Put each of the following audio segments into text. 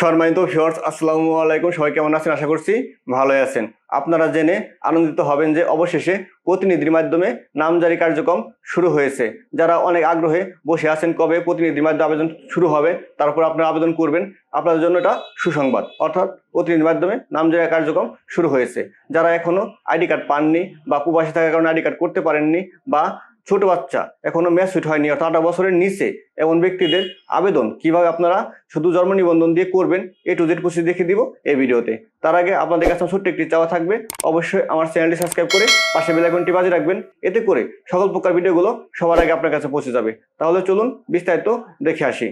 সম্মানিত ভিউয়ার্স আসসালামু আলাইকুম। সবাই কেমন আছেন? আশা করছি ভালোই আছেন। আপনারা জেনে আনন্দিত হবেন যে অবশেষে প্রতিনিধির মাধ্যমে নামজারি কার্যক্রম শুরু হয়েছে। যারা অনেক আগ্রহে বসে আছেন কবে প্রতিনিধির মাধ্যমে আবেদন শুরু হবে তারপর আপনারা আবেদন করবেন। আপনাদের জন্য এটা সুসংবাদ। অর্থাৎ প্রতিনিধির মাধ্যমে নামজারি কার্যক্রম শুরু হয়েছে। যারা এখনও আইডি কার্ড পাননি বা প্রবাসী থাকার কারণে আইডি কার্ড করতে পারেননি বা ছোট বাচ্চা, এখনও ম্যাচুইট হয়নি, অর্থাৎ আঠারো বছরের নিচে, এমন ব্যক্তিদের আবেদন কীভাবে আপনারা শুধু জন্ম নিবন্ধন দিয়ে করবেন, এ টু জেড প্রসেস দেখে দিব এই ভিডিওতে। তার আগে আপনাদের কাছে ছোট্ট একটি চাওয়া থাকবে, অবশ্যই আমার চ্যানেলটি সাবস্ক্রাইব করে পাশে বেল আইকনটি বাজে রাখবেন, এতে করে সকল প্রকার ভিডিওগুলো সবার আগে আপনার কাছে পৌঁছে যাবে। তাহলে চলুন বিস্তারিত দেখে আসি।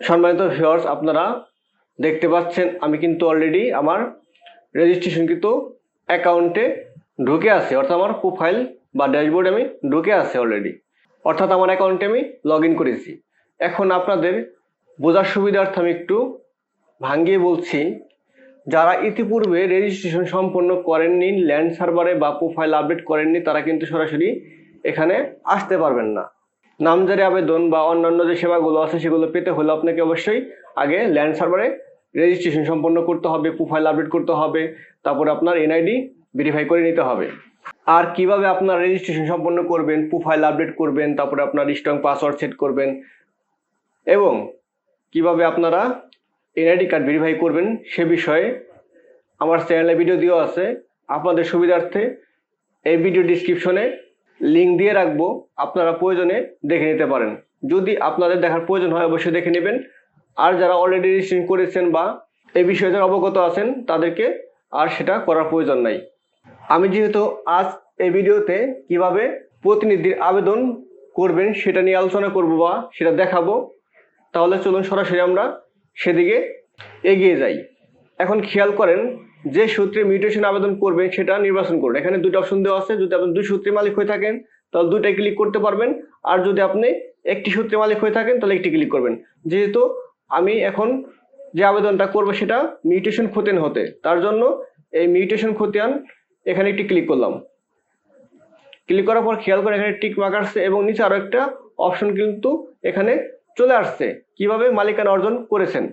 সম্মানিত ভিউয়ার্স আপনারা দেখতে পাচ্ছেন, আমি কিন্তু অলরেডি আমার রেজিস্ট্রেশনকৃত অ্যাকাউন্টে ঢুকে আছে, অর্থাৎ আমার প্রোফাইল বা ড্যাশবোর্ডে আমি ঢুকে আছে অলরেডি অর্থাৎ আমার অ্যাকাউন্টে আমি লগ করেছি। এখন আপনাদের বোঝার সুবিধার্থে আমি একটু ভাঙ্গিয়ে বলছি, যারা ইতিপূর্বে রেজিস্ট্রেশন সম্পন্ন করেননি ল্যান্ড সার্ভারে বা প্রোফাইল আপডেট করেননি, তারা কিন্তু সরাসরি এখানে আসতে পারবেন না। নামজারি আবেদন বা অন্যান্য যে সেবাগুলো আছে, সেগুলো পেতে হলে আপনাকে অবশ্যই আগে ল্যান্ড সার্ভারে রেজিস্ট্রেশন সম্পন্ন করতে হবে প্রোফাইল আপডেট করতে হবে, তারপরে আপনার এনআইডি ভেরিফাই করে নিতে হবে। আর কীভাবে আপনার রেজিস্ট্রেশন সম্পন্ন করবেন প্রোফাইল আপডেট করবেন, তারপরে আপনার স্ট্রং পাসওয়ার্ড সেট করবেন, এবং কীভাবে আপনারা এনআইডি কার্ড ভেরিফাই করবেন সে বিষয়ে আমার চ্যানেলে ভিডিও দেওয়া আছে। আপনাদের সুবিধার্থে এই ভিডিও ডিসক্রিপশনে লিঙ্ক দিয়ে রাখব, আপনারা প্রয়োজনে দেখে নিতে পারেন। যদি আপনাদের দেখার প্রয়োজন হয়, অবশ্যই দেখে নেবেন। আর যারা অলরেডি রেজিস্ট্রেশন করেছেন বা এই বিষয়ে যারা অবগত আছেন, তাদেরকে আর সেটা করার প্রয়োজন নাই। আমি যেহেতু আজ এই ভিডিওতে কীভাবে প্রতিনিধির আবেদন করবেন সেটা নিয়ে আলোচনা করব বা সেটা দেখাবো, তাহলে চলুন সরাসরি আমরা সেদিকে এগিয়ে যাই। এখন খেয়াল করেন, যে সূত্রে মিউটেশন আবেদন করবেন সেটা নির্বাচন করুন। এখানে দুটো অপশন দেওয়া আছে, যদি আপনি দুই সূত্রে মালিক হয়ে থাকেন, তাহলে দুইটাই ক্লিক করতে পারবেন। আর যদি আপনি একটি সূত্রে মালিক হয়ে থাকেন, তাহলে একটি ক্লিক করবেন। যেহেতু আমি এখন যে আবেদনটা করব সেটা মিউটেশন খতিয়ান হতে। তার জন্য এই মিউটেশন খতিয়ান এখানে একটি ক্লিক করলাম। ক্লিক করার পর খেয়াল করে এখানে টিক মার্ক আসছে এবং নিচে আরও একটা অপশন কিন্তু এখানে চলে আসছে। কীভাবে মালিকানা অর্জন করেছেন?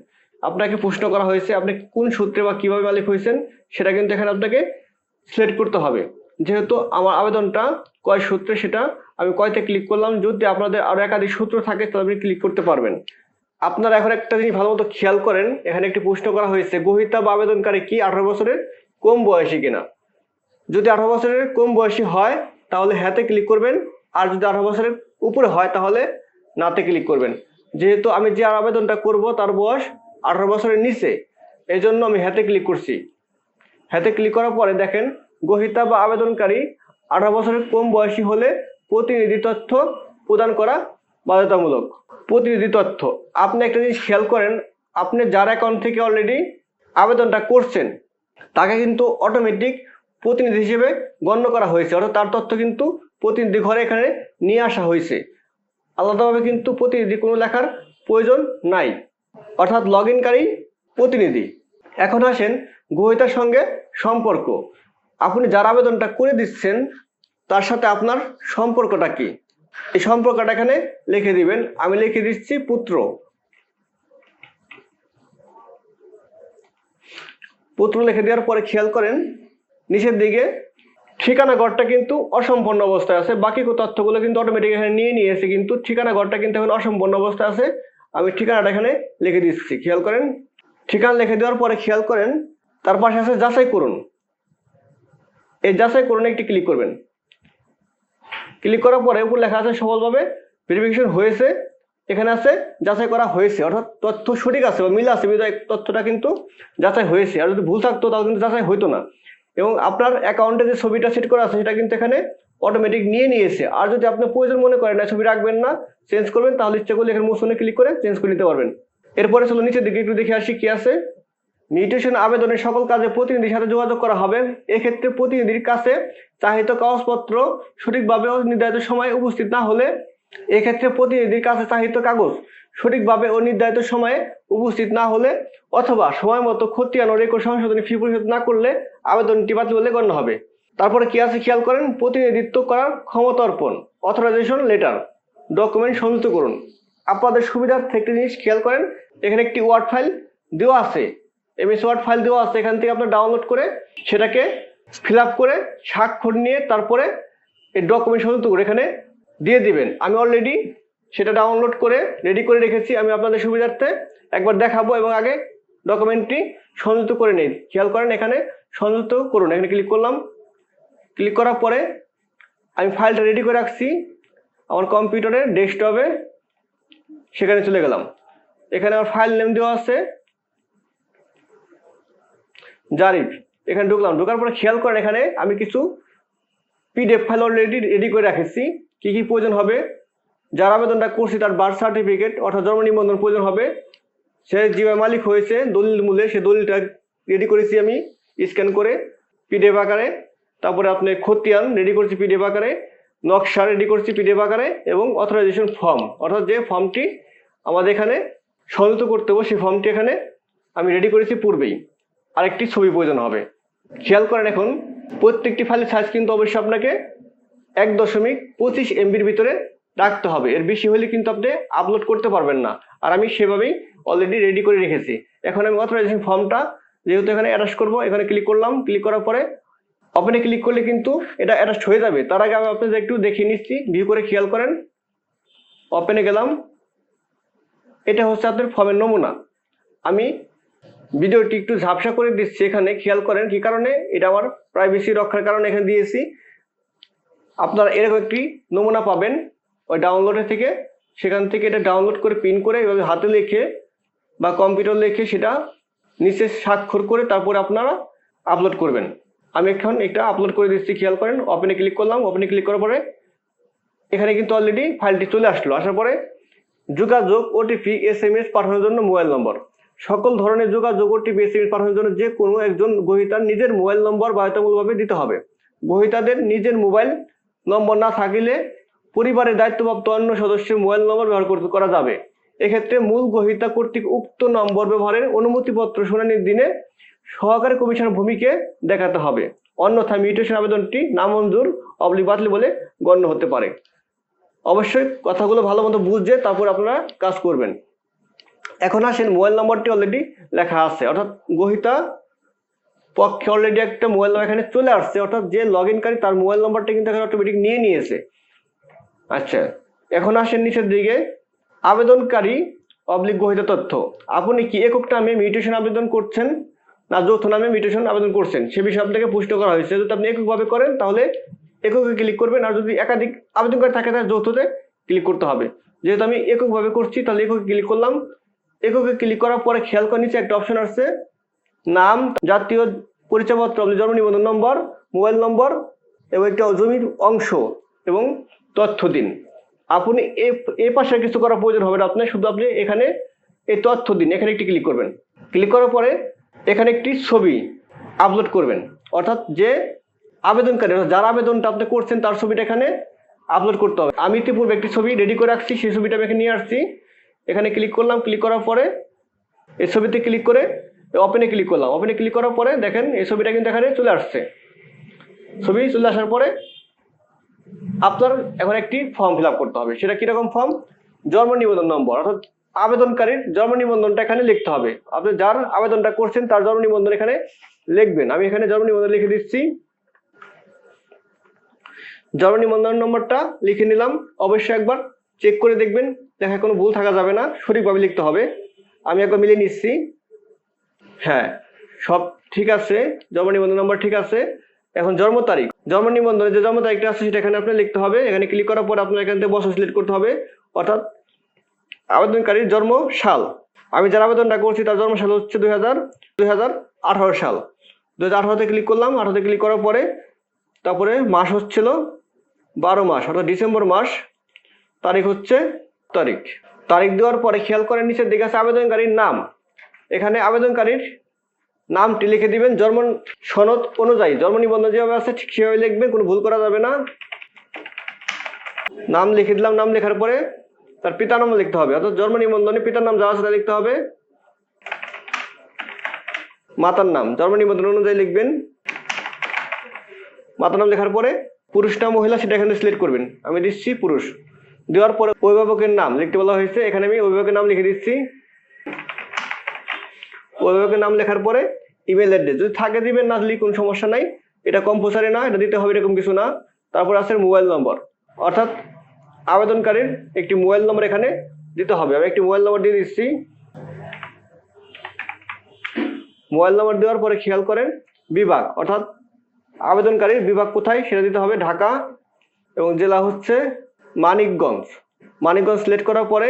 আপনাকে প্রশ্ন করা হয়েছে, আপনি কোন সূত্রে বা কীভাবে মালিক হয়েছেন সেটা কিন্তু এখানে আপনাকে সিলেক্ট করতে হবে। যেহেতু আমার আবেদনটা কয় সূত্রে সেটা আমি কয়তে ক্লিক করলাম, যদি আপনাদের আরও একাধিক সূত্র থাকে তাহলে আপনি ক্লিক করতে পারবেন। আপনারা এখন একটা জিনিস ভালো মতো খেয়াল করেন, এখানে একটি প্রশ্ন করা হয়েছে গ্রহীতা বা আবেদনকারী কি আঠারো বছরের কম বয়সী কিনা? যদি আঠারো বছরের কম বয়সী হয়, তাহলে হ্যাঁতে ক্লিক করবেন, আর যদি আঠারো বছরের উপরে হয়, তাহলে নাতে ক্লিক করবেন। যেহেতু আমি যে আবেদনটা করব, তার বয়স আঠারো বছরের নিচে এই জন্য আমি হ্যাঁতে ক্লিক করছি। হ্যাঁতে ক্লিক করার পরে দেখেন গ্রহীতা বা আবেদনকারী আঠারো বছরের কম বয়সী হলে প্রতিনিধি তথ্য প্রদান করা বাধ্যতামূলক। প্রতিনিধি তথ্য। আপনি একটা জিনিস খেয়াল করেন, আপনি যার অ্যাকাউন্ট থেকে অলরেডি আবেদনটা করছেন, তাকে কিন্তু অটোমেটিক প্রতিনিধি হিসেবে গণ্য করা হয়েছে। অর্থাৎ তার তথ্য কিন্তু প্রতিনিধি ঘরে এখানে নিয়ে আসা হয়েছে। আলাদাভাবে কিন্তু প্রতিনিধি কোনো লেখার প্রয়োজন নাই। অর্থাৎ লগ ইনকারী প্রতিনিধি। এখন আসেন গ্রহীতার সঙ্গে সম্পর্ক। আপনি যার আবেদনটা করে দিচ্ছেন, তার সাথে আপনার সম্পর্কটা কি? এই সম্পর্কটা এখানে লিখে দিবেন। আমি লিখে দিচ্ছি পুত্র। পুত্র লিখে দেওয়ার পরে খেয়াল করেন, নিচের দিকে ঠিকানা ঘরটা কিন্তু অসম্পূর্ণ অবস্থায় আছে। বাকি তথ্যগুলো কিন্তু অটোমেটিক এখানে নিয়ে নিয়েছে, কিন্তু ঠিকানা ঘরটা কিন্তু এখন অসম্পূর্ণ অবস্থায় আছে। আমি ঠিকানাটা এখানে লিখে দিচ্ছি। খেয়াল করেন, ঠিকানা লিখে দেওয়ার পরে খেয়াল করেন, তার পাশে আছে যাচাই করুন। এই যাচাই করুন, একটি ক্লিক করবেন। ক্লিক করার পরে উপর লেখা আছে সফলভাবে ভেরিফিকেশন হয়েছে। এখানে আছে, যাচাই করা হয়েছে। অর্থাৎ তথ্য সঠিক আছে বা মিল আছে তথ্যটা কিন্তু যাচাই হয়েছে। আর যদি ভুল থাকতো, তাহলে কিন্তু যাচাই হইতো না। এবং আপনার অ্যাকাউন্টে যে ছবিটা সেট করা আছে, সেটা কিন্তু এখানে অটোমেটিক নিয়ে নিয়েছে। আর যদি আপনি প্রয়োজন মনে করেন না, ছবি রাখবেন না চেঞ্জ করবেন, তাহলে ইচ্ছা করলে এখানে মোশনে ক্লিক করে চেঞ্জ করে নিতে পারবেন। এরপরে চলো নিচের দিকে একটু দেখে আসি কি আছে। মিউটেশন আবেদনের সকল কাজে প্রতিনিধির সাথে যোগাযোগ করা হবে। এক্ষেত্রে প্রতিনিধির কাছে চাহিত কাগজপত্র সঠিকভাবে ও নির্ধারিত সময়ে উপস্থিত না হলে এক্ষেত্রে প্রতিনিধির কাছে চাহিত কাগজ সঠিকভাবে ও নির্ধারিত সময়ে উপস্থিত না হলে অথবা সময় মতো খতিয়ান ও রেকর্ড সংশোধনী ফি পরিশোধ না করলে আবেদনটি বাতিল বলে গণ্য হবে। তারপরে কি আছে? খেয়াল করেন, প্রতিনিধিত্ব করার ক্ষমতা অর্পণ অথরাইজেশন লেটার ডকুমেন্ট সংযুক্ত করুন। আপনাদের সুবিধার্থে একটি জিনিস খেয়াল করেন, এখানে একটি ওয়ার্ড ফাইল দেওয়া আছে। এমএস ওয়ার্ড ফাইল দেওয়া আছে, এখান থেকে আপনার ডাউনলোড করে সেটাকে ফিল করে স্বাক্ষর নিয়ে তারপরে এই ডকুমেন্ট সংযুক্ত করে এখানে দিয়ে দিবেন। আমি অলরেডি সেটা ডাউনলোড করে রেডি করে রেখেছি, আমি আপনাদের সুবিধার্থে একবার দেখাবো এবং আগে ডকুমেন্টটি সংযুক্ত করে নিই। খেয়াল করেন, এখানে সংযুক্ত করুন। এখানে ক্লিক করলাম। ক্লিক করার পরে আমি ফাইলটা রেডি করে রাখছি। আমার কম্পিউটারে ডেস্কটপে সেখানে চলে গেলাম। এখানে আমার ফাইল নেম দেওয়া আছে। জারিফ, এখানে ঢুকলাম। ঢোকার পরে খেয়াল করেন এখানে আমি কিছু পিডিএফ ফাইল অলরেডি রেডি করে রেখেছি। কি কি প্রয়োজন হবে? যার আবেদনটা করছি তার বার্থ সার্টিফিকেট অর্থাৎ জন্ম নিবন্ধন প্রয়োজন হবে। সে যেভাবে মালিক হয়েছে, দলিল মূল্যে সে দলিলটা রেডি করেছি আমি স্ক্যান করে পিডিএফ আকারে। তারপরে আপনি খতিয়ান রেডি করছি পিডিএফ আকারে, নকশা রেডি করছি পিডিএফ আকারে এবং অথরাইজেশন ফর্ম অর্থাৎ যে ফর্মটি আমাদের এখানে সংযুক্ত করতে হবে, সেই ফর্মটি এখানে আমি রেডি করেছি পূর্বেই। আরেকটি ছবি প্রয়োজন হবে। খেয়াল করেন এখন, প্রত্যেকটি ফাইলের সাইজ কিন্তু অবশ্যই আপনাকে এক দশমিক পঁচিশ এমবির ভিতরে রাখতে হবে। এর বেশি হলে কিন্তু আপনি আপলোড করতে পারবেন না। আর আমি সেভাবেই অলরেডি রেডি করে রেখেছি। এখন আমি অথরাইজেশন ফর্মটা যেহেতু এখানে অ্যাটাচ করব, এখানে ক্লিক করলাম। ক্লিক করার পরে ওপেনে ক্লিক করলে কিন্তু এটা অ্যাটাচ হয়ে যাবে। তার আগে আমি আপনাদের একটু দেখিয়ে নিচ্ছি। ভিউ করে খেয়াল করেন। ওপেনে গেলাম। এটা হচ্ছে আপনার ফর্মের নমুনা। আমি ভিডিওটি একটু ঝাপসা করে দিচ্ছি এখানে, খেয়াল করেন কি কারণে? এটা আমার প্রাইভেসি রক্ষার কারণে এখানে দিয়েছি। আপনারা এরকম একটি নমুনা পাবেন ওই ডাউনলোডের থেকে। সেখান থেকে এটা ডাউনলোড করে প্রিন্ট করে এভাবে হাতে লিখে বা কম্পিউটার লিখে সেটা নিচে স্বাক্ষর করে তারপরে আপনারা আপলোড করবেন। আমি এখন এটা আপলোড করে দিচ্ছি, খেয়াল করেন। ওপেনে ক্লিক করলাম ওপেনে ক্লিক করার পরে এখানে কিন্তু অলরেডি ফাইলটি চলে আসলো। আসার পরে যোগাযোগ ওটিপি এস এম এস পাঠানোর জন্য মোবাইল নম্বর সকল ধরনের যোগাযোগ ওটিপি এস এম এস পাঠানোর জন্য যে কোনো একজন গ্রহীতার নিজের মোবাইল নম্বর বাধ্যতামূলকভাবে দিতে হবে। গ্রহীতাদের নিজের মোবাইল নম্বর না থাকিলে পরিবারের দায়িত্বপ্রাপ্ত অন্য সদস্যের মোবাইল নম্বর ব্যবহার করতে করা যাবে। এক্ষেত্রে মূল গ্রহীতা কর্তৃক উক্ত নম্বর ব্যবহারের অনুমতিপত্র শুনানির দিনে সহকারী কমিশনের ভূমিকে দেখাতে হবে। অন্যথায় মিউটেশন আবেদনটি নামঞ্জুর অবলিক বাতিল বলে গণ্য হতে পারে। অবশ্যই কথাগুলো ভালো মতো বুঝে তারপর আপনারা কাজ করবেন। এখন আসেন মোবাইল নম্বরটি অলরেডি লেখা আছে। অর্থাৎ গ্রহিতা পক্ষে অলরেডি একটা মোবাইল নম্বর এখানে চলে আসছে। অর্থাৎ যে লগ ইনকারী তার মোবাইল নম্বরটা কিন্তু এখানে অটোমেটিক নিয়ে নিয়েছে। আচ্ছা এখন আসেন নিচের দিকে। আবেদনকারী অবলিক গ্রহিত তথ্য। আপনি কি একক নামে মিউটেশন আবেদন করছেন না যৌথ নামে মিউটেশন আবেদন করছেন? সে বিষয়ে আপনাকে পুষ্ট করা হয়েছে। যদি আপনি এককভাবে করেন, তাহলে এককে ক্লিক করবেন। আর যদি একাধিক আবেদনকারী থাকে, তাহলে যৌথতে ক্লিক করতে হবে। যেহেতু আমি এককভাবে করছি, তাহলে এককে ক্লিক করলাম। এককে ক্লিক করার পরে খেয়াল করে, নিচে একটা অপশন আসছে। নাম, জাতীয় পরিচয়পত্র জন্ম নিবন্ধন নম্বর মোবাইল নম্বর এবং একটা জমির অংশ এবং তথ্য দিন। আপনি এ এ পাশে কিছু করার প্রয়োজন হবে না। আপনার শুধু আপনি এখানে এই তথ্য দিন, এখানে একটি ক্লিক করবেন। ক্লিক করার পরে এখানে একটি ছবি আপলোড করবেন। অর্থাৎ যে আবেদনকারী, অর্থাৎ যার আবেদনটা আপনি করছেন, তার ছবিটা এখানে আপলোড করতে হবে। আমি ইতিপূর্বে একটি ছবি রেডি করে রাখছি, সেই ছবিটা আমি এখানে নিয়ে আসছি। এখানে ক্লিক করলাম ক্লিক করার পরে এই ছবিতে ক্লিক করে ওপেনে ক্লিক করলাম। ওপেনে ক্লিক করার পরে দেখেন, এই ছবিটা কিন্তু এখানে চলে আসছে। ছবি চলে আসার পরে আপনার এখন একটি ফর্ম ফিল করতে হবে। সেটা কীরকম ফর্ম জন্ম নিবন্ধন নম্বর, অর্থাৎ আবেদনকারীর জন্ম নিবন্ধনটা এখানে লিখতে হবে। আপনি যার আবেদনটা করছেন, তার জন্ম নিবন্ধন এখানে লিখবেন। আমি এখানে জন্ম নিবন্ধন লিখে দিচ্ছি। জন্ম নিবন্ধন নম্বরটা লিখে নিলাম। অবশ্যই একবার চেক করে দেখবেন দেখা কোনো ভুল থাকা যাবে না, সঠিকভাবে লিখতে হবে। আমি একবার মিলিয়ে নিচ্ছি। হ্যাঁ সব ঠিক আছে, জন্ম নিবন্ধন নম্বর ঠিক আছে। এখন জন্ম তারিখ। জন্ম নিবন্ধনে যে জন্ম তারিখটা আছে, সেটা এখানে আপনার লিখতে হবে। এখানে ক্লিক করার পর আপনার এখান থেকে বছর সিলেক্ট করতে হবে। অর্থাৎ আবেদনকারীর জন্ম সাল। আমি যার আবেদনটা করছি, তার জন্ম সাল হচ্ছে দুই হাজার দুই হাজার আঠারো সাল। দুই হাজার আঠারোতে ক্লিক করলাম। আঠারোতে ক্লিক করার পরে, তারপরে মাস হচ্ছিল বারো মাস, অর্থাৎ ডিসেম্বর মাস। তারিখ হচ্ছে তারিখ। তারিখ দেওয়ার পরে খেয়াল করেন নিচের দিকে আছে আবেদনকারীর নাম। এখানে আবেদনকারীর নামটি লিখে দিবেন, জন্ম সনদ অনুযায়ী। জন্ম নিবন্ধন যেভাবে আছে ঠিক সেভাবে লিখবেন, কোনো ভুল করা যাবে না। নাম লিখে দিলাম, নাম লেখার পরে তার পিতার নাম লিখতে হবে, অর্থাৎ জন্ম নিবন্ধনে পিতার নাম যা আছে তা লিখতে হবে। মাতার নাম, জন্ম নিবন্ধন অনুযায়ী লিখবেন। মাতার নাম লেখার পরে পুরুষ না মহিলা, সেটা এখানে সিলেক্ট করবেন। আমি দিচ্ছি পুরুষ। দেওয়ার পরে অভিভাবকের নাম লিখতে বলা হয়েছে। এখানে আমি অভিভাবকের নাম লিখে দিচ্ছি। অভিভাবকের নাম লেখার পরে ইমেল অ্যাড্রেস যদি থাকে দিবেন, না দিলে কোনো সমস্যা নাই। এটা কম্পালসারি না, এটা দিতে হবে এরকম কিছু না। তারপর আছে মোবাইল নম্বর অর্থাৎ আবেদনকারীর একটি মোবাইল নম্বর এখানে দিতে হবে। আমি একটি মোবাইল নম্বর দিয়ে দিচ্ছি। মোবাইল নম্বর দেওয়ার পরে খেয়াল করেন, বিভাগ। অর্থাৎ আবেদনকারীর বিভাগ কোথায়, সেটা দিতে হবে ঢাকা এবং জেলা হচ্ছে মানিকগঞ্জ। মানিকগঞ্জ সিলেক্ট করার পরে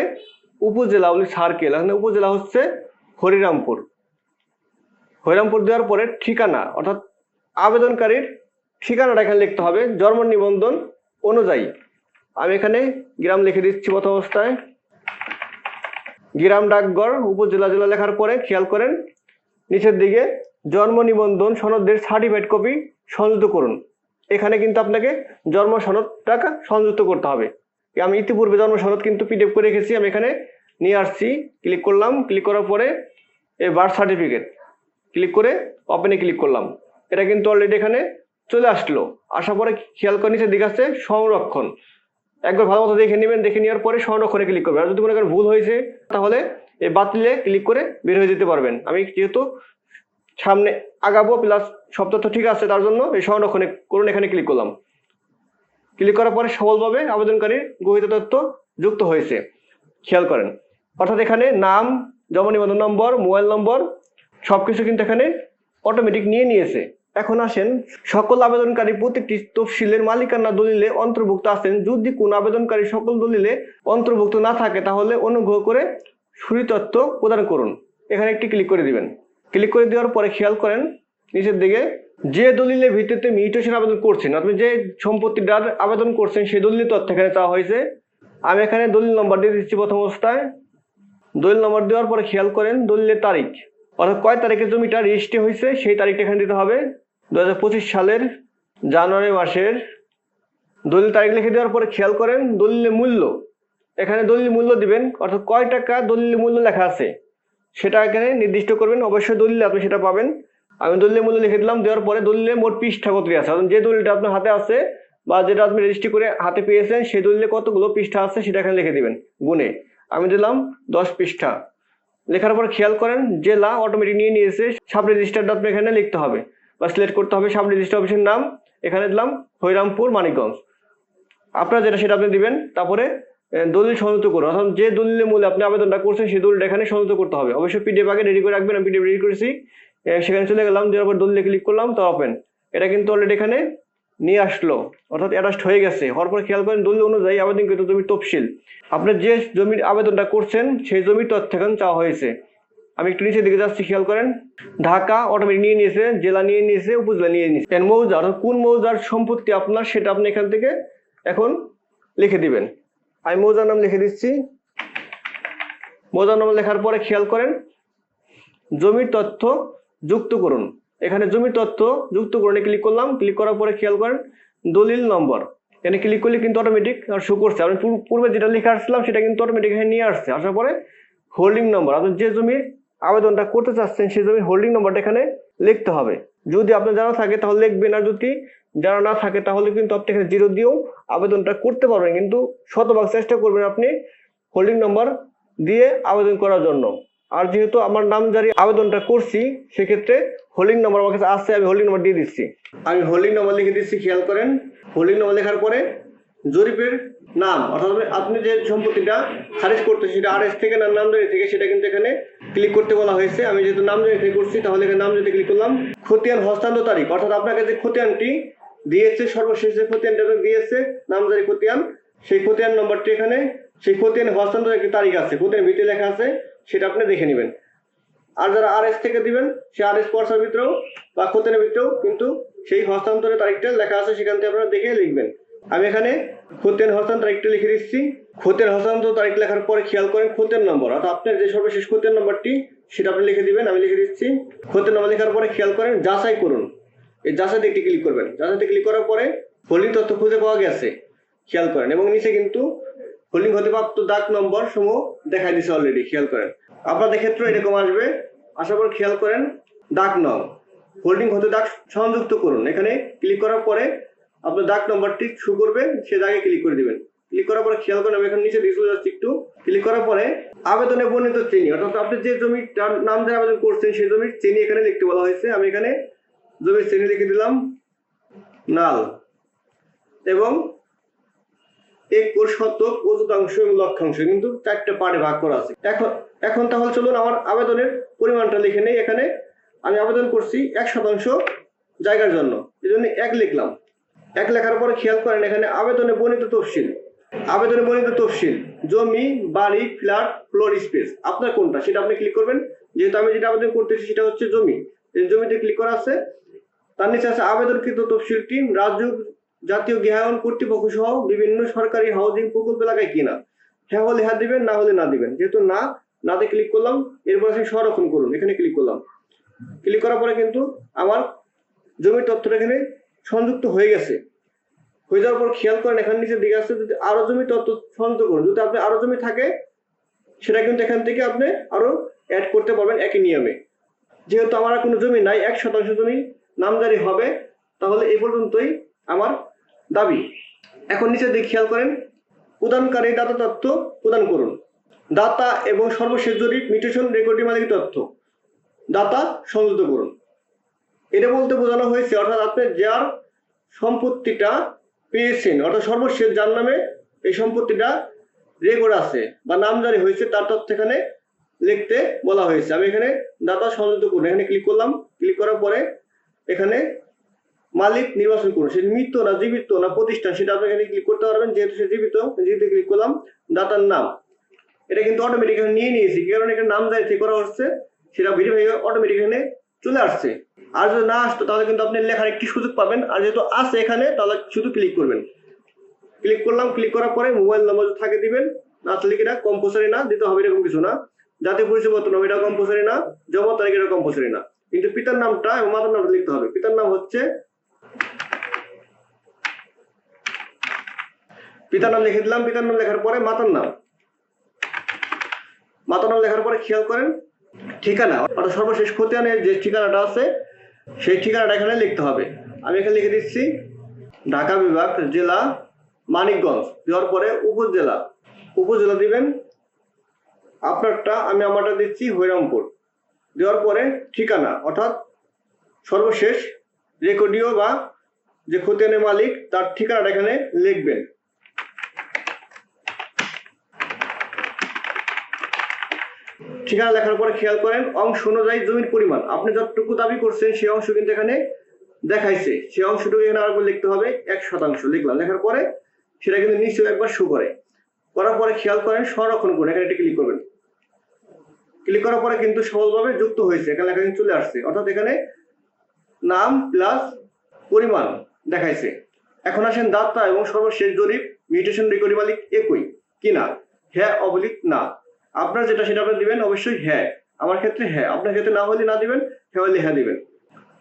উপজেলা উনি সার্কেল, এখানে উপজেলা হচ্ছে হরিরামপুর। হরিরামপুর দেওয়ার পরে ঠিকানা, অর্থাৎ আবেদনকারীর ঠিকানাটা এখানে লিখতে হবে, জন্ম নিবন্ধন অনুযায়ী। আমি এখানে গ্রাম লিখে দিচ্ছি প্রথম অবস্থায়। গ্রাম ডাকঘর, উপজেলা জেলা লেখার পরে খেয়াল করেন, নিচের দিকে জন্ম নিবন্ধন সনদের সার্টিফাইড কপি সংযুক্ত করুন। এখানে কিন্তু আপনাকে জন্ম সনদ টাকা সংযুক্ত করতে হবে। আমি ইতিপূর্বে জন্ম সনদ কিন্তু পিডিএফ করে রেখেছি, আমি এখানে নিয়ে আসছি ক্লিক করলাম ক্লিক করার পরে এই বার্থ সার্টিফিকেট ক্লিক করে ওপেনে ক্লিক করলাম। এটা কিন্তু অলরেডি এখানে চলে আসলো। আসার পরে খেয়াল করে, নিচের দিকে সংরক্ষণ। একবার ভালো মতো দেখে নেবেন, দেখে নেওয়ার পরে সংরক্ষণে ক্লিক করবেন। আর যদি করেন ভুল হয়েছে, তাহলে এই বাতিলে ক্লিক করে বের হয়ে যেতে পারবেন। আমি যেহেতু সামনে আগাবো প্লাস সব তথ্য ঠিক আছে তার জন্য, এই সংরক্ষণে করুন, এখানে ক্লিক করলাম। ক্লিক করার পরে সফলভাবে আবেদনকারীর গৃহীত তথ্য যুক্ত হয়েছে। খেয়াল করেন। অর্থাৎ এখানে নাম, জন্ম নিবন্ধন নম্বর, মোবাইল নম্বর সব কিছু কিন্তু এখানে অটোমেটিক নিয়ে নিয়েছে। এখন আসেন, সকল আবেদনকারী প্রত্যেকটি তফসিলের মালিকানা দলিলে অন্তর্ভুক্ত আছেন। যদি কোন আবেদনকারী সকল দলিলে অন্তর্ভুক্ত না থাকে, তাহলে অনুগ্রহ করে সুরি তথ্য প্রদান করুন। এখানে একটি ক্লিক করে দিবেন। ক্লিক করে দেওয়ার পরে খেয়াল করেন, নিচের দিকে যে দলিলের ভিত্তিতে মিউটেশন আবেদন করছেন আপনি যে সম্পত্তিটার আবেদন করছেন সেই দলিলের তথ্য এখানে চাওয়া হয়েছে। আমি এখানে দলিল নম্বর দিয়ে দিচ্ছি প্রথম অবস্থায়। দলিল নম্বর দেওয়ার পরে খেয়াল করেন দলিলের তারিখ। অর্থাৎ কয় তারিখে জমিটা রেজিস্ট্রি হয়েছে সেই তারিখটা এখানে দিতে হবে। দু হাজার পঁচিশ সালের জানুয়ারি মাসের দলিল তারিখ লিখে দেওয়ার পরে খেয়াল করেন দলিলের মূল্য। এখানে দলিল মূল্য দিবেন, অর্থাৎ কয় টাকা দলিল মূল্য লেখা আছে। সেটা এখানে নির্দিষ্ট করবেন, অবশ্যই দলিলে আপনি সেটা পাবেন। আমি দলিলের মূল্য লিখে দিলাম, দেওয়ার পরে দলিলে মোট পৃষ্ঠা কতটি আছে? যে দলিলটা আপনার হাতে আছে বা যেটা আপনি রেজিস্ট্রি করে হাতে পেয়েছেন, সেই দলিলে কতগুলো পৃষ্ঠা আছে সেটা এখানে লিখে দিবেন, গুনে। আমি দিলাম দশ পৃষ্ঠা। লেখার পর খেয়াল করেন জেলা অটোমেটিক নিয়ে নিয়েছে সাব রেজিস্টারটা আপনি এখানে লিখতে হবে বা সিলেক্ট করতে হবে সাব রেজিস্টার অফিসের নাম। এখানে দিলাম হরিরামপুর, মানিকগঞ্জ। আপনারা যেটা সেটা আপনি দিবেন, তারপরে দলিল সংযুক্ত করুন। অর্থাৎ যে দলিলের মূলে আপনি আবেদনটা করছেন, সেই দলিলটা এখানে সংযুক্ত করতে হবে। অবশ্যই পিডিএফ আগে রেডি করে রাখবেন। আমি পিডিএফ রেডি করেছি। সেখানে চলে গেলাম, দেওয়ার পর দলিলে ক্লিক করলাম, তো ওপেন এটা কিন্তু অলরেডি এখানে নিয়ে আসলো। অর্থাৎ অ্যাটাস্ট হয়ে গেছে। হওয়ার পর খেয়াল করেন, দলিল অনুযায়ী আবেদনকৃত জমির তফসিল। আপনি যে জমির আবেদনটা করছেন, সেই জমির তথ্য এখানে চাওয়া হয়েছে। আমি একটু নিচের দিকে যাচ্ছি, খেয়াল করেন। ঢাকা অটোমেটিক নিয়ে নিয়েছে, জেলা নিয়ে নিয়েছে, উপজেলা নিয়ে নিয়েছে। মৌজা অর্থাৎ কোন মৌজার সম্পত্তি আপনার, সেটা আপনি এখান থেকে এখন লিখে দিবেন। আমি মৌজার নাম লিখে দিচ্ছি। মৌজার নাম লেখার পরে খেয়াল করেন, জমির তথ্য যুক্ত করুন। এখানে জমির তথ্য যুক্ত করুন ক্লিক করলাম ক্লিক করার পরে খেয়াল করেন, দলিল নম্বর। এখানে ক্লিক করলে কিন্তু অটোমেটিক আর শো করছে। আমি পূর- পূর্বে যেটা লিখে আসছিলাম, সেটা কিন্তু অটোমেটিক এখানে নিয়ে আসছে। আসার পরে হোল্ডিং নম্বর আপনি যে জমির আবেদনটা করতে চাচ্ছেন সেই জমির হোল্ডিং নম্বরটা এখানে লিখতে হবে। যদি আপনার জানা থাকে তাহলে লিখবেন, আর যদি জানা না থাকে তাহলে কিন্তু আপনি এখানে জিরো দিয়েও আবেদনটা করতে পারবেন। কিন্তু শতভাগ চেষ্টা করবেন আপনি হোল্ডিং নম্বর দিয়ে আবেদন করার জন্য। আর যেহেতু আমার নাম জারি আবেদনটা করছি, সেক্ষেত্রে হোল্ডিং নম্বর আমার কাছে আছে, আমি হোল্ডিং নম্বর দিয়ে দিচ্ছি। আমি হোল্ডিং নম্বর লিখে দিচ্ছি, খেয়াল করেন। হোল্ডিং নম্বর লেখার পরে জরিপের নাম, অর্থাৎ আপনি- যে সম্পত্তিটা খারিজ করতে, সেটা আর এস থেকে নাম জারি থেকে, সেটা কিন্তু এখানে ক্লিক করতে বলা হয়েছে, আমি যেহেতু নাম থেকে করছি, তাহলে নাম জারি ক্লিক করলাম। খতিয়ান হস্তান্তর তারিখ, অর্থাৎ আপনাকে যে খতিয়ানটি দিয়েছে, সর্বশেষ যে খতিয়ানটা দিয়েছে, নামজারি খতিয়ান, সেই খতিয়ান নম্বরটি এখানে, সেই খতিয়ান হস্তান্তর একটি তারিখ আছে খতিয়ান ভিতরে লেখা আছে, সেটা আপনি দেখে নেবেন। আর যারা আর এস থেকে দিবেন, সে আর এস পর্সার ভিতরেও বা খতিয়ানের ভিতরেও কিন্তু সেই হস্তান্তরের তারিখটা লেখা আছে, সেখান থেকে আপনারা দেখে লিখবেন। আমি এখানে খতিয়ান হস্তান্তর তারিখটা লিখে দিচ্ছি। খতিয়ান তো তারিখ লেখার পরে খেয়াল করেন খতিয়ান নম্বর। অর্থাৎ আপনার যে সর্বশেষ খতিয়ান নম্বরটি, সেটা আপনি লিখে দিবেন, আমি লিখে দিচ্ছি। খতিয়ান নম্বর লেখার পরে খেয়াল করেন, যাচাই করুন। এই যাচাইতে একটি ক্লিক করবেন। যাচাইতে ক্লিক করার পরে হোল্ডিং তথ্য খুঁজে পাওয়া গেছে। খেয়াল করেন এবং নিচে কিন্তু হোল্ডিং হতে প্রাপ্ত দাগ নম্বর সমূহ দেখাই দিছে অলরেডি খেয়াল করেন। আপনাদের ক্ষেত্রে এরকম আসবে। আসার পর খেয়াল করেন দাগ নং। হোল্ডিং হতে দাগ সংযুক্ত করুন। এখানে ক্লিক করার পরে আপনার দাগ নম্বরটি শু করবে, সে দাগে ক্লিক করে দিবেন। ক্লিক করার পরে খেয়াল করেন আমি এখানে নিচে দিয়ে যাচ্ছি একটু। ক্লিক করার পরে আবেদনে বর্ণিত শ্রেণি অর্থাৎ আপনি যে জমিটার নাম দিয়ে আবেদন করছেন সেই জমির চিনি এখানে লিখতে বলা হয়েছে। আমি এখানে জমির শ্রেণি লিখে দিলাম, নাল। এবং একর শতক ও শতাংশ এবং লক্ষাংশ, কিন্তু চারটে পার্টে ভাগ করা আছে। এখন এখন তাহলে চলুন আমার আবেদনের পরিমাণটা লিখে নেই। এখানে আমি আবেদন করছি এক শতাংশ জায়গার জন্য। এই জন্য এক লিখলাম। এক লেখার পরে খেয়াল করেন এখানে আবেদনে বর্ণিত তফসিল। আবেদনে বর্ণিত তফসিল, জমি, বাড়ি, ফ্ল্যাট, ফ্লোর স্পেস। আপনার কোনটা? সেটা আপনি ক্লিক করবেন। যেহেতু আমি যেটা আবেদন করতেছি সেটা হচ্ছে জমি। এই জমিতে ক্লিক করা আছে। তার নিচে আছে আবেদনকৃত তফসিলটি। রাজ্য জাতীয় গৃহায়ন কর্তৃপক্ষ সহ বিভিন্ন সরকারি হাউজিং প্রকল্প এলাকায় কিনা। হ্যাঁ হলে হ্যাঁ দিবেন, না হলে না দিবেন। যেহেতু না, নাতে ক্লিক করলাম। এরপর আছে সংরক্ষণ করুন। এখানে ক্লিক করলাম। ক্লিক করার পরে কিন্তু আমার জমির তথ্যটা এখানে সংযুক্ত হয়ে গেছে। হয়ে যাওয়ার পর খেয়াল করেন, এখানে নিচে দিকে আসছে যদি আরও জমি তথ্য সংযুক্ত করুন, যদি আপনি আরও জমি থাকে, সেটা কিন্তু এখান থেকে আপনি আরও অ্যাড করতে পারবেন একই নিয়মে। যেহেতু আমার কোনো জমি নাই, এক শতাংশ জমি নামদারি হবে, তাহলে এই পর্যন্তই আমার দাবি। এখন নিচে দিকে খেয়াল করেন প্রদানকারী দাতা তথ্য প্রদান করুন। দাতা এবং সর্বশেষ জরিপ, মিউটেশন রেকর্ডিং মালিক তথ্য। দাতা সংযুক্ত করুন। এটা বলতে বোঝানো হয়েছে, অর্থাৎ আপনি যার সম্পত্তিটা পেয়েছেন, অর্থাৎ সর্বশেষ যার নামে এই সম্পত্তিটা রেকর্ড আছে বা নামজারি হয়েছে, তার তথ্য এখানে লিখতে বলা হয়েছে। আমি এখানে দাতা সংযুক্ত করুন এখানে ক্লিক করলাম ক্লিক করার পরে এখানে মালিক নির্বাচন করুন। সে মৃত না জীবিত না প্রতিষ্ঠান, সেটা আপনি এখানে ক্লিক করতে পারবেন, যেহেতু সে জীবিত, যেহেতু ক্লিক করলাম দাতার নাম। এটা কিন্তু অটোমেটিক নিয়ে নিয়েছি কারণ এখানে নাম জারি করা হচ্ছে, সেটা ভেরিফাই অটোমেটিক এখানে চলে আসছে। আর যদি না আসতো, তাহলে কিন্তু আপনি লেখার একটি সুযোগ পাবেন। আর যেহেতু আছে এখানে, তাহলে শুধু ক্লিক করবেন। ক্লিক করলাম ক্লিক করার পরে মোবাইল নম্বর থাকে দিবেন। না আসলে কিনা কম্পালসারি না, দিতে হবে এরকম কিছু না। জাতীয় পরিচয় পত্র নাম, এটা কম্পালসারি না। জমা তারিখ, এটা কম্পালসারি না। কিন্তু পিতার নামটা এবং মাতার নামটা লিখতে হবে। পিতার নাম হচ্ছে পিতার নাম লিখে দিলাম। পিতার নাম লেখার পরে মাতার নাম। মাতার নাম লেখার পরে খেয়াল করেন ঠিকানা, অর্থাৎ সর্বশেষ খতিয়ানের যে ঠিকানাটা আছে, সেই ঠিকানাটা এখানে লিখতে হবে। আমি এখানে লিখে দিচ্ছি, ঢাকা বিভাগ, জেলা, মানিকগঞ্জ, দেওয়ার পরে উপজেলা। উপজেলা দিবেন, আপনারটা আমি আমারটা দিচ্ছি হরিরামপুর। দেওয়ার পরে ঠিকানা, অর্থাৎ সর্বশেষ রেকর্ডিও বা যে খতিয়ানের মালিক, তার ঠিকানাটা এখানে লিখবেন। ঠিকানা লেখার পরে খেয়াল করেন, অংশ অনুযায়ী জমির পরিমাণ। আপনি যতটুকু দাবি করছেন সেই অংশ কিন্তু এখানে দেখাইছে। সেই অংশটুকু এখানে আরেকবার লিখতে হবে, এক শতাংশ লিখলাম। লেখার পরে সেটা কিন্তু নিশ্চয়ই একবার শো করে। করার পরে খেয়াল করেন, সংরক্ষণ করুন। এখানে এটা ক্লিক করবেন। ক্লিক করার পরে কিন্তু সহজভাবে যুক্ত হয়েছে। এখানে লেখা কিন্তু চলে আসছে। অর্থাৎ এখানে নাম প্লাস পরিমাণ দেখাইছে। এখন আসেন দাতা এবং সর্বশেষ জরিপ মিউটেশন রেকর্ডিং মালিক একই কিনা হ্যাঁ অবলিক না। আপনার যেটা সেটা আপনি দিবেন, অবশ্যই হ্যাঁ। আমার ক্ষেত্রে হ্যাঁ। আপনার ক্ষেত্রে না হলে না দিবেন হ্যাঁ হলে হ্যাঁ দিবেন।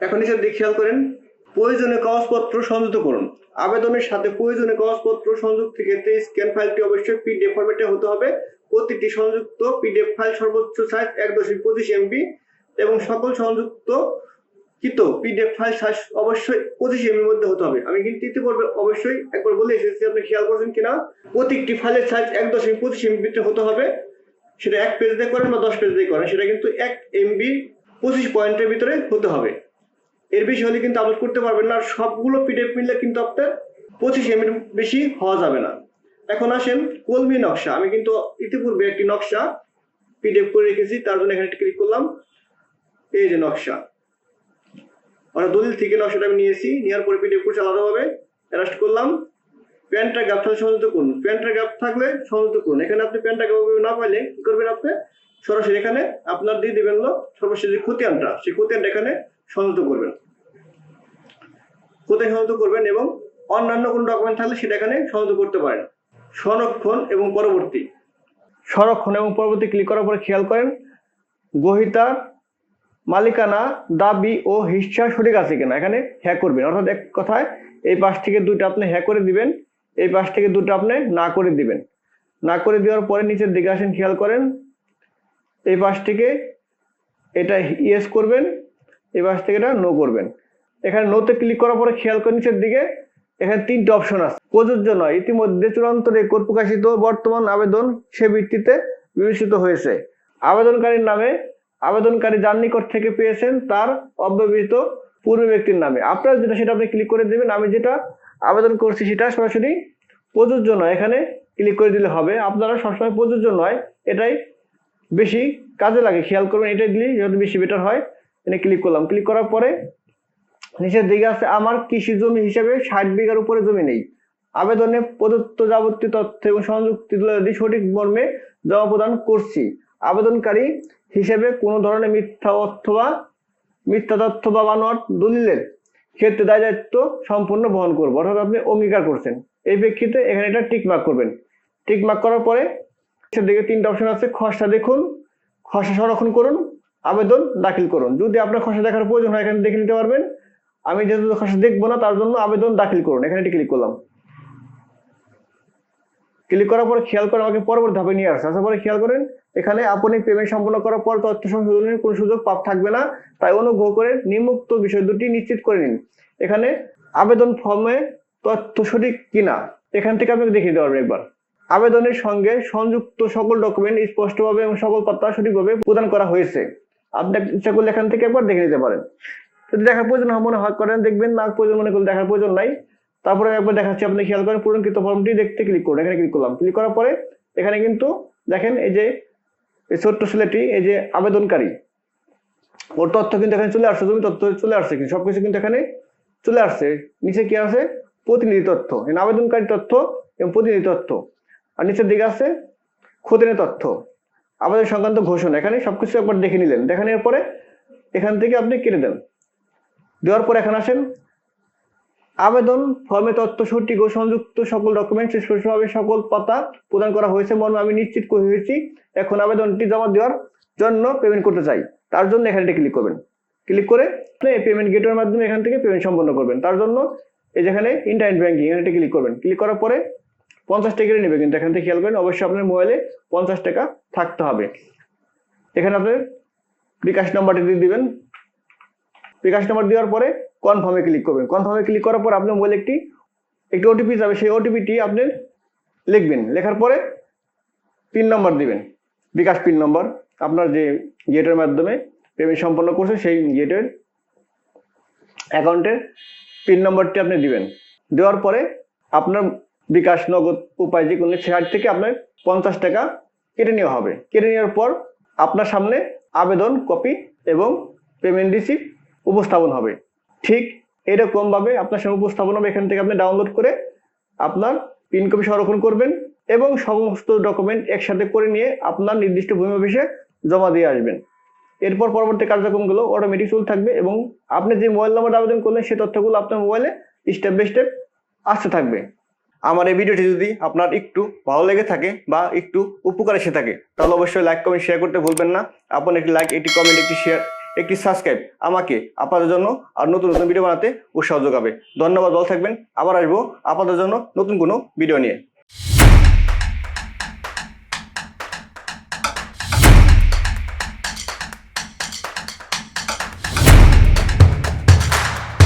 এখন নিচের দিক খেয়াল করেন, প্রয়োজনীয় কাগজপত্র সংযুক্ত করুন। আবেদনের সাথে প্রয়োজনীয় কাগজপত্র সংযুক্ত ক্ষেত্রে স্ক্যান ফাইলটি অবশ্যই পিডিএফ ফরম্যাটে হতে হবে। প্রতিটি সংযুক্ত পিডিএফ ফাইল সর্বোচ্চ সাইজ এক দশমিক পঁচিশ এমবি এবং সকল সংযুক্ত কৃত পিডিএফ ফাইল সাইজ অবশ্যই পঁচিশ এমবির মধ্যে হতে হবে। আমি কিন্তু ইতিপূর্বে অবশ্যই একবার বলে এসেছি, আপনি খেয়াল করছেন কিনা? প্রত্যেকটি ফাইলের সাইজ এক দশমিক পঁচিশ এমবিতে হতে হবে। সেটা এক পেজ দিয়ে করেন বা দশ পেজ দিয়ে করেন, সেটা কিন্তু এক এমবি পঁচিশ পয়েন্টের ভিতরে হতে হবে। এর বেশি হলে কিন্তু আপলোড করতে পারবেন না, আর সবগুলো পিডিএফ মিললে কিন্তু আপনার পঁচিশ এমবির বেশি হওয়া যাবে না। এখন আসেন কলমি নকশা। আমি কিন্তু ইতিপূর্বে একটি নকশা পিডিএফ করে রেখেছি, তার জন্য এখানে ক্লিক করলাম। এই যে নকশা। অর্থাৎ দলিল থেকে নকশাটা আমি নিয়েছি, নেওয়ার পরে পিডিএফ করছি আলাদাভাবে অ্যারেস্ট করলাম। গ্যাপ থাকলে সংযুক্ত করুন। প্যান্টের গ্যাপ থাকলে সংযুক্ত করুন। এখানে আপনি প্যান্টটা গ্যাপ না পাইলে কি করবেন আপনি? সরাসরি এখানে আপনার দিয়ে দিবেন হলো সর্বশেষ যে খতিয়ানটা, সেই খতিয়ানটা এখানে সংযুক্ত করবেন। কোথায় সংযুক্ত করবেন এবং অন্যান্য কোনো ডকুমেন্ট থাকলে সেটা এখানে সংযুক্ত করতে পারেন। সংরক্ষণ এবং পরবর্তী। সংরক্ষণ এবং পরবর্তী ক্লিক করার পরে খেয়াল করেন গ্রহিতার মালিকানা, দাবি ও হিস্সা সঠিক আছে কিনা। এখানে হ্যাঁ করবেন। অর্থাৎ এক কথায় এই পাশ থেকে দুইটা আপনি হ্যাঁ করে দিবেন। এই পাশ থেকে দুটো আপনি না করে দিবেন। না করে দেওয়ার পরে নিচের দিকে আসেন, খেয়াল করেন। এই পাশ থেকে এটা ইয়েস করবেন, এই পাশ থেকে এটা নো করবেন। এখানে নোতে ক্লিক করার পরে খেয়াল করেন নিচের দিকে এখানে তিনটে অপশন আছে। প্রযোজ্য নয়, ইতিমধ্যে চূড়ান্ত রেকর্ড প্রকাশিত বর্তমান আবেদন সে ভিত্তিতে বিবেচিত হয়েছে। আবেদনকারীর নামে, আবেদনকারী যার নিকট থেকে পেয়েছেন তার অব্যবহৃত পূর্ব ব্যক্তির নামে। আপনার যেটা, সেটা আপনি ক্লিক করে দেবেন। আমি যেটা আবেদন করছি সেটা সরাসরি প্রযোজ্য নয়। এখানে ক্লিক করে দিলে হবে। আপনারা সবসময় প্রযোজ্য নয়। এটাই বেশি কাজে লাগে। খেয়াল করবেন, এটাই দিলে যত বেশি বেটার হয়। এখানে ক্লিক করলাম। ক্লিক করার পরে নিচের দিকে আছে, আমার কৃষি জমি হিসেবে ষাট বিঘার উপরে জমি নেই। আবেদনে প্রদত্ত যাবতীয় তথ্য এবং সংযুক্তি সঠিক মর্মে জমা প্রদান করছি। আবেদনকারী হিসেবে কোনো ধরনের মিথ্যা অথবা মিথ্যা তথ্য বা বানোয়াট দলিলের ক্ষেত্রে দায় দায়িত্ব সম্পূর্ণ বহন করব। অর্থাৎ আপনি অঙ্গীকার করছেন। এই প্রেক্ষিতে এখানে এটা টিক মার্ক করবেন। টিক মার্ক করার পরে দিকে তিনটা অপশন আছে, খসড়া দেখুন, খসড়া সংরক্ষণ করুন, আবেদন দাখিল করুন। যদি আপনার খসড়া দেখার প্রয়োজন হয়, এখানে দেখে নিতে পারবেন। আমি যেহেতু খসড়া দেখব না, তার জন্য আবেদন দাখিল করুন। এখানে এটি ক্লিক করলাম। ক্লিক করার পরে খেয়াল করে আমাকে পরবর্তী ধাপে নিয়ে আসছে। আসার পরে খেয়াল করেন এখানে আপনি পেমেন্ট সম্পন্ন করার পর তথ্য সংশোধনের কোনো সুযোগ পাপ থাকবে না। তাই অনুগ্রহ করে নিম্নোক্ত বিষয় দুটি নিশ্চিত করে নিন। এখানে আবেদন ফর্মে তথ্য সঠিক কিনা, এখান থেকে আপনি দেখিয়ে পারবেন একবার। আবেদনের সঙ্গে সংযুক্ত সকল ডকুমেন্ট স্পষ্টভাবে এবং সকল পাতা সঠিকভাবে প্রদান করা হয়েছে। আপনি ইচ্ছা করলে এখান থেকে একবার দেখে নিতে পারেন। যদি দেখার প্রয়োজন মনে হয় করেন, দেখবেন না, প্রয়োজন মনে করলে দেখার প্রয়োজন নাই। তারপরে একবার দেখাচ্ছি, আপনি খেয়াল করেন পূরণকৃত ফর্মটি দেখতে ক্লিক করুন। এখানে ক্লিক করলাম। ক্লিক করার পরে এখানে কিন্তু দেখেন এই যে এই ছোট্ট ছেলেটি এই যে আবেদনকারী, ওর তথ্য কিন্তু এখানে চলে আসছে তুমি তথ্য চলে আসছে, কিন্তু সবকিছু কিন্তু এখানে চলে আসছে। নিচে কি আছে? প্রতিনিধি তথ্য আবেদনকারী তথ্য এবং প্রতিনিধি তথ্য। আর নিচের দিকে আছে খতিয়ানের তথ্য। আবেদন সংক্রান্ত ঘোষণা, এখানে সবকিছু একবার দেখে নিলেন। দেখে নেওয়ার পরে এখান থেকে আপনি কেটে দেন। দেওয়ার পর এখানে আসেন আবেদন, ফর্মে তথ্য সঠিক ও সংযুক্ত সকল ডকুমেন্ট স্পষ্টভাবে সকল পাতা প্রদান করা হয়েছে মর্মে আমি নিশ্চিত হয়েছি। এখন আবেদনটি জমা দেওয়ার জন্য পেমেন্ট করতে চাই। তার জন্য এখানে ক্লিক করবেন। ক্লিক করে পেমেন্ট গেটওয়ের মাধ্যমে এখান থেকে পেমেন্ট সম্পন্ন করবেন। তার জন্য এই যেখানে ইন্টারনেট ব্যাংকিং এখানে ক্লিক করবেন। ক্লিক করার পরে পঞ্চাশ টাকা নেবে, কিন্তু এখান থেকে খেয়াল করেন, অবশ্যই আপনার মোবাইলে পঞ্চাশ টাকা থাকতে হবে। এখানে আপনার বিকাশ নাম্বারটি দিয়ে দিবেন। বিকাশ নাম্বার দেওয়ার পরে কনফার্মে ক্লিক করবেন। কনফার্মে ক্লিক করার পর আপনার মোবাইলে একটি একটি ওটিপি যাবে। সেই ওটিপিটি আপনি লিখবেন। লেখার পরে পিন নম্বর দিবেন। বিকাশ পিন নম্বর আপনার যে গেটের মাধ্যমে পেমেন্ট সম্পন্ন করছে, সেই গেটের অ্যাকাউন্টের পিন নম্বরটি আপনি দিবেন। দেওয়ার পরে আপনার বিকাশ নগদ উপায় যে কোনো শেয়ার থেকে আপনার পঞ্চাশ টাকা কেটে নেওয়া হবে। কেটে নেওয়ার পর আপনার সামনে আবেদন কপি এবং পেমেন্ট রিসিপ্ট উপস্থাপন হবে। ঠিক এরকম ভাবে আপনার উপস্থাপন হবে। এখান থেকে আপনি ডাউনলোড করে আপনার পিন কপি সংরক্ষণ করবেন এবং সমস্ত ডকুমেন্ট একসাথে করে নিয়ে আপনার নির্দিষ্ট ভূমি অফিসে জমা দিয়ে আসবেন। এরপর পরবর্তী কার্যক্রমগুলো অটোমেটিক চলতে থাকবে এবং আপনি যে মোবাইল নাম্বার আবেদন করলেন সেই তথ্যগুলো আপনার মোবাইলে স্টেপ বাই স্টেপ আসতে থাকবে। আমার এই ভিডিওটি যদি আপনার একটু ভালো লেগে থাকে বা একটু উপকার এসে থাকে, তাহলে অবশ্যই লাইক কমেন্ট শেয়ার করতে ভুলবেন না। আপনার একটি লাইক একটি কমেন্ট একটি শেয়ার একটি সাবস্ক্রাইব আমাকে, আপনাদের জন্য আর নতুন নতুন ভিডিও বানাতে উৎসাহ যোগাবে। ধন্যবাদ, ভালো থাকবেন। আবার আসব আপনাদের জন্য নতুন কোনো ভিডিও নিয়ে।